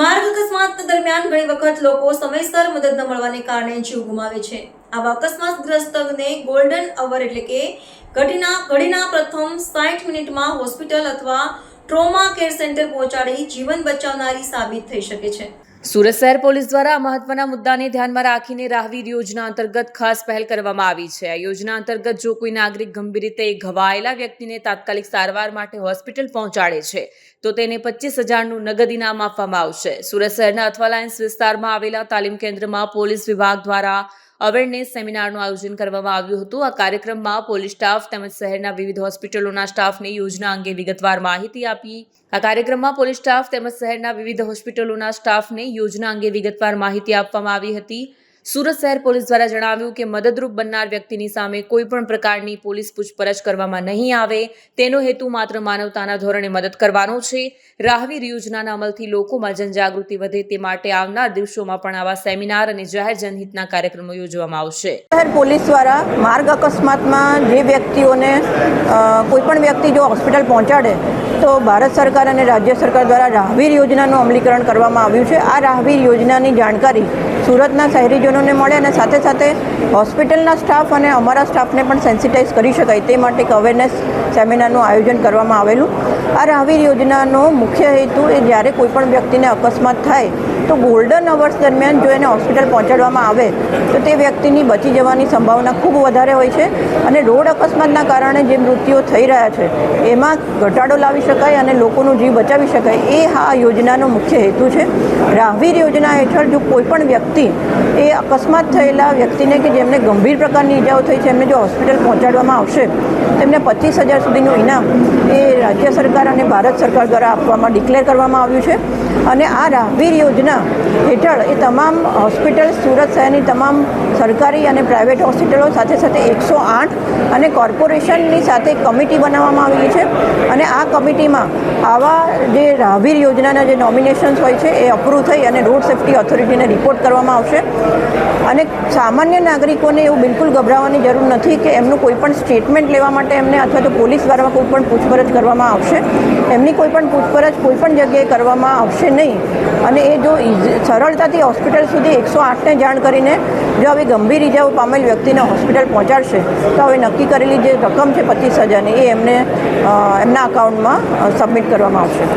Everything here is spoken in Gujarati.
માર્ગ અકસ્માત દરમિયાન ઘણી વખત લોકો સમયસર મદદ ન મળવાને કારણે જીવ ગુમાવે છે. આવા અકસ્માતગ્રસ્તને ગોલ્ડન અવર એટલે કે ઘટીના ઘડીના પ્રથમ સાઠ મિનિટમાં હોસ્પિટલ અથવા ટ્રોમા કેર સેન્ટર પહોંચાડી જીવન બચાવનારી સાબિત થઈ શકે છે. સુરત શહેર પોલીસ દ્વારા આ મહત્વના મુદ્દાને ધ્યાનમાં રાખીને રાહવીર યોજના અંતર્ગત ખાસ પહેલ કરવામાં આવી છે. આ યોજના અંતર્ગત જો કોઈ નાગરિક ગંભીર રીતે ઘવાયેલા વ્યક્તિને તાત્કાલિક સારવાર માટે હોસ્પિટલ પહોંચાડે છે, તો તેને પચીસ હજારનું નગદ ઇનામ આપવામાં આવશે. સુરત શહેરના અથવા લાયન્સ વિસ્તારમાં આવેલા તાલીમ કેન્દ્રમાં પોલીસ વિભાગ દ્વારા અવેરનેસ સેમિનારનું આયોજન કરવામાં આવ્યું હતું. આ કાર્યક્રમમાં પોલીસ સ્ટાફ તેમજ શહેરના વિવિધ હોસ્પિટલોના સ્ટાફને યોજના અંગે વિગતવાર માહિતી આપી. આ કાર્યક્રમમાં પોલીસ સ્ટાફ તેમજ શહેરના વિવિધ હોસ્પિટલોના સ્ટાફને યોજના અંગે વિગતવાર માહિતી આપવામાં આવી હતી. સુરત શહેર પોલીસ દ્વારા જણાવ્યું કે મદદરૂપ બનનાર વ્યક્તિની સામે કોઈપણ પ્રકારની પોલીસ પૂછપરછ કરવામાં નહીં આવે. તેનો હેતુ માત્ર માનવતાના ધોરણે મદદ કરવાનો છે. રાહવીર યોજનાના અમલથી લોકોમાં જનજાગૃતિ વધે તે માટે આવનાર દિવસોમાં પણ આવા સેમિનાર અને જાહેર જનહિતના કાર્યક્રમો યોજવામાં આવશે. શહેર પોલીસ દ્વારા માર્ગ અકસ્માતમાં જે વ્યક્તિઓને કોઈપણ વ્યક્તિ જો હોસ્પિટલ પહોંચાડે, તો ભારત સરકાર અને રાજ્ય સરકાર દ્વારા રાહવીર યોજનાનું અમલીકરણ કરવામાં આવ્યું છે. આ રાહવીર યોજનાની જાણકારી સુરતના શહેરીજનોને મળે અને સાથે સાથે હોસ્પિટલના સ્ટાફ અને અમારા સ્ટાફને પણ સેન્સિટાઇઝ કરી શકાય તે માટે એક અવેરનેસ સેમિનારનું આયોજન કરવામાં આવેલું. આ રાહવીર યોજનાનો મુખ્ય હેતુ એ જ્યારે કોઈ પણ વ્યક્તિને અકસ્માત થાય તો ગોલ્ડન અવર્સ દરમિયાન જો એને હોસ્પિટલ પહોંચાડવામાં આવે, તો તે વ્યક્તિની બચી જવાની સંભાવના ખૂબ વધારે હોય છે અને રોડ અકસ્માતના કારણે જે મૃત્યુઓ થઈ રહ્યા છે, એમાં ઘટાડો લાવી શકાય અને લોકોનો જીવ બચાવી શકાય, એ આ યોજનાનો મુખ્ય હેતુ છે. રાહવીર યોજના હેઠળ જો કોઈપણ વ્યક્તિ એ અકસ્માત થયેલા વ્યક્તિને કે જેમને ગંભીર પ્રકારની ઈજાઓ થઈ છે, એમને જો હોસ્પિટલ પહોંચાડવામાં આવશે, તેમને પચીસ હજાર સુધીનું ઇનામ એ રાજ્ય સરકાર અને ભારત સરકાર દ્વારા આપવામાં ડિક્લેર કરવામાં આવ્યું છે. અને આ રાહવીર યોજના હેઠળ એ તમામ હોસ્પિટલ, સુરત શહેરની તમામ સરકારી અને પ્રાઇવેટ હોસ્પિટલો સાથે સાથે એકસો આઠ અને કોર્પોરેશનની સાથે કમિટી બનાવવામાં આવી છે. અને આ કમિટીમાં આવા જે રાહવીર યોજનાના જે નોમિનેશન્સ હોય છે, એ અપ્રૂવ થઈ અને રોડ સેફ્ટી ઓથોરિટીને રિપોર્ટ કરવામાં આવશે. અને સામાન્ય નાગરિકોને એવું બિલકુલ ગભરાવાની જરૂર નથી કે એમનું કોઈ પણ સ્ટેટમેન્ટ લેવા માટે એમને અથવા તો પોલીસ દ્વારા કોઈ પણ પૂછપરછ કરવામાં આવશે. એમની કોઈ પણ પૂછપરછ કોઈ પણ જગ્યાએ કરવામાં આવશે નહીં. અને એ જો સરળતાથી હોસ્પિટલ સુધી એકસો આઠને જાણ કરીને જો આવી ગંભીર ઇજાઓ પામેલ વ્યક્તિને હોસ્પિટલ પહોંચાડશે, તો હવે નક્કી કરેલી જે રકમ છે પચીસ હજારની, એ એમને એમના અકાઉન્ટમાં સબમિટ કરવામાં આવશે.